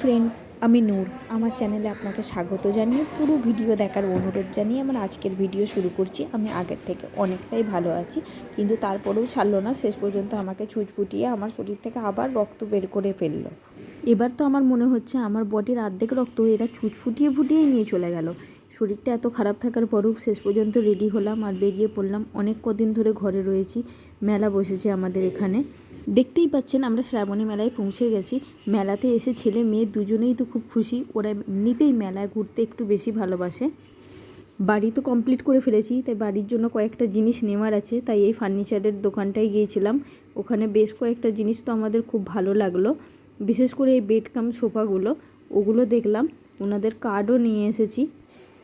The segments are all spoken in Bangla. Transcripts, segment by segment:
ফ্রেন্ডস, আমি নূর। আমার চ্যানেলে আপনাকে স্বাগত জানিয়ে, পুরো ভিডিও দেখার অনুরোধ জানিয়ে আমার আজকের ভিডিও শুরু করছি। আমি আগের থেকে অনেকটাই ভালো আছি, কিন্তু তারপরেও ছাড়লো না। শেষ পর্যন্ত আমাকে ছুটফুটিয়ে আমার শরীর থেকে আবার রক্ত বের করে ফেলল। এবার তো আমার মনে হচ্ছে আমার বডির অর্ধেক রক্ত এরা ছুট ফুটিয়ে ফুটিয়েই নিয়ে চলে গেল। শরীরটা এত খারাপ থাকার পরেও শেষ পর্যন্ত রেডি হলাম আর বেরিয়ে পড়লাম। অনেক কদিন ধরে ঘরে রয়েছি, মেলা বসেছে আমাদের এখানে। দেখতেই পাচ্ছেন, আমরা শ্রাবণী মেলায় পৌঁছে গেছি। মেলাতে এসে ছেলে মেয়ে দুজনেই তো খুব খুশি। ওরা এমনিতেই মেলায় ঘুরতে একটু বেশি ভালোবাসে। বাড়ি তো কমপ্লিট করে ফেলেছি, তাই বাড়ির জন্য কয়েকটা জিনিস নেওয়ার আছে। তাই এই ফার্নিচারের দোকানটায় গিয়েছিলাম। ওখানে বেশ কয়েকটা জিনিস তো আমাদের খুব ভালো লাগল। বিশেষ করে এই বেড কাম সোফাগুলো, ওগুলো দেখলাম। ওনাদের কার্ডও নিয়ে এসেছি।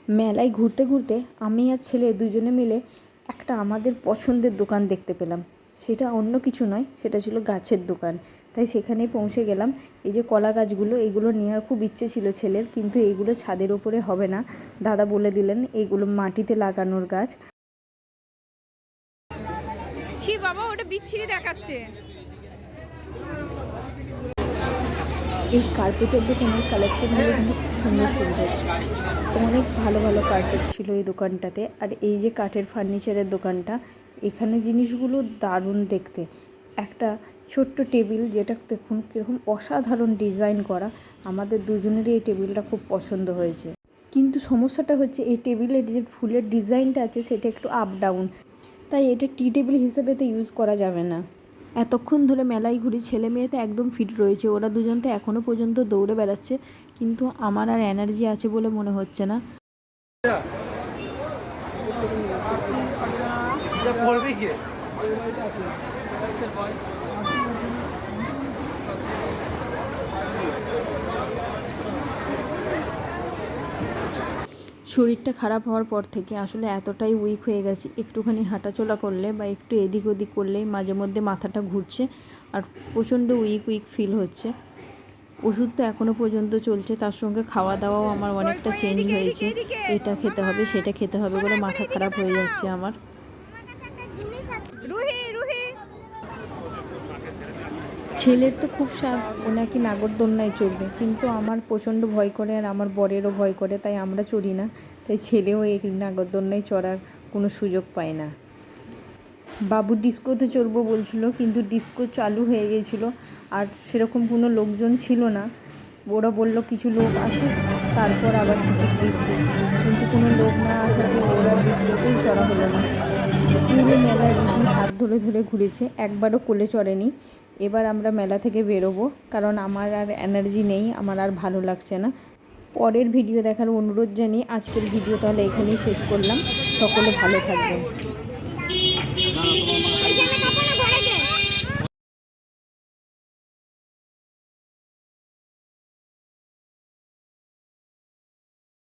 মেলায় ঘুরতে ঘুরতে আমি আর ছেলে দুজনে মিলে একটা আমাদের পছন্দের দোকান দেখতে পেলাম। সেটা অন্য কিছু নয় সেটা ছিল গাছের দোকান। তাই সেখানেই পৌঁছে গেলাম। এই যে কলা গাছগুলো এইগুলো নেওয়ার খুব ইচ্ছে ছিল ছেলের কিন্তু এইগুলো ছাদের ওপরে হবে না। দাদা বলে দিলেন এইগুলো মাটিতে লাগানোর গাছ। ছি বাবা ওটা বিচ্ছিরি দেখাচ্ছে। এই কার্পেটের দোকানের কালেকশনগুলো কিন্তু খুব সুন্দর সুন্দর। অনেক ভালো ভালো কার্পেট ছিল এই দোকানটাতে। আর এই যে কাঠের ফার্নিচারের দোকানটা এখানে জিনিসগুলো দারুণ দেখতে। একটা ছোট্ট টেবিল যেটা দেখুন কীরকম অসাধারণ ডিজাইন করা। আমাদের দুজনেরই এই টেবিলটা খুব পছন্দ হয়েছে। কিন্তু সমস্যাটা হচ্ছে এই টেবিলের যে ফুলের ডিজাইনটা আছে সেটা একটু আপ ডাউন তাই এটা টি টেবিল হিসেবে তো ইউজ করা যাবে না। এতক্ষণ ধরে মেলায় ঘুরি ছেলে মেয়ে তো একদম ফিট রয়েছে। ওরা দুজন তো এখনও পর্যন্ত দৌড়ে বেড়াচ্ছে। কিন্তু আমার আর এনার্জি আছে বলে মনে হচ্ছে না। পড়বে কি? শরীরটা খারাপ হওয়ার পর থেকে আসলে এতটাই উইক হয়ে গেছি। একটুখানি হাঁটাচলা করলে বা একটু এদিক ওদিক করলেই মাঝে মধ্যে মাথাটা ঘুরছে আর প্রচণ্ড উইক উইক ফিল হচ্ছে। ওষুধ তো এখনও পর্যন্ত চলছে, তার সঙ্গে খাওয়া দাওয়াও আমার অনেকটা চেঞ্জ হয়েছে। এটা খেতে হবে, সেটা খেতে হবে বলে মাথা খারাপ হয়ে যাচ্ছে আমার। ছেলের তো খুব শখ ও নাকি নাগরদোলনায় চড়বে। কিন্তু আমার প্রচণ্ড ভয় করে আর আমার বরেরও ভয় করে, তাই আমরা চড়ি না। তাই ছেলেও এই নাগরদোলনায় চড়ার কোনো সুযোগ পায় না। বাবু ডিস্কোতে চড়বো বলছিল, কিন্তু ডিস্কো চালু হয়ে গিয়েছিল আর সেরকম কোনো লোকজন ছিল না। ওরা বলল, কিছু লোক আসে, তারপর আবার টিকিট দিচ্ছে। কিন্তু কোনো লোক না আসাতে ওরা ডিস্কোতেই চড়া হলো না। পুরো মেলার রুগী হাত ধরে ধরে ঘুরেছে, একবারও কোলে চড়েনি। এবার আমরা মেলা থেকে বেরোবো, কারণ আমার আর এনার্জি নেই, আমার আর ভালো লাগছে না। পরের ভিডিও দেখার অনুরোধ জানিয়ে আজকের ভিডিও তাহলে এখানেই শেষ করলাম। সকলে ভালো থাকবেন।